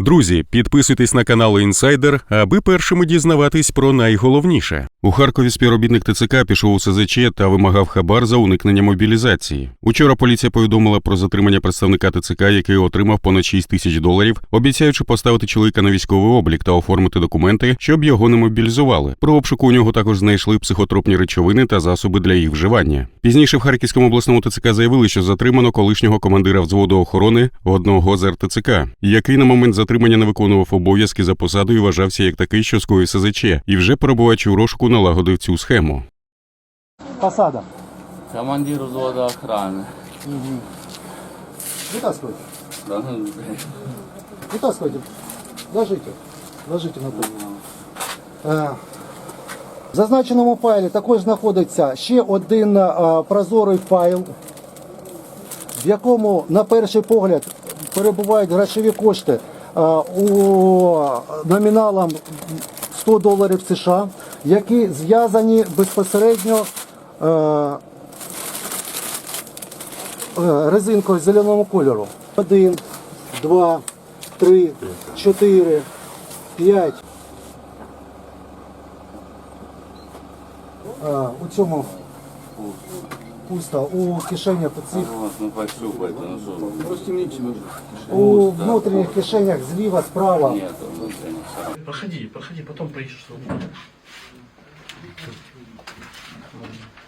Друзі, підписуйтесь на канал Інсайдер, аби першими дізнаватись про найголовніше. У Харкові співробітник ТЦК пішов у СЗЧ та вимагав хабар за уникнення мобілізації. Учора поліція повідомила про затримання представника ТЦК, який отримав понад 6 тисяч доларів, обіцяючи поставити чоловіка на військовий облік та оформити документи, щоб його не мобілізували. Про обшуку у нього також знайшли психотропні речовини та засоби для їх вживання. Пізніше в Харківському обласному ТЦК заявили, що затримано колишнього командира взводу охорони одного з РТЦК, який на момент затримання не виконував обов'язки за посадою і вважався як такий, що скоїв СЗЧ, і вже перебуваючи у розшуку, налагодив цю схему. Посада. Командир взвода охраны. Вытаскивайте. Да, ну, блядь. Вытаскивайте. Ложите. Ложите на пол. В зазначеному файлі також знаходиться ще один е, прозорий файл, в якому на перший погляд перебувають грошові кошти е, у номіналом 100 доларів США, які зв'язані безпосередньо е, е, резинкою зеленого кольору. Один, два, три, чотири, п'ять. А, у цьому пусто. У кишенях цих, Вот, ну пощупайте, ну что. у внутрішніх кишенях зліва, справа. Нет, внутренних. Проходи, проходи, потом поищешь. что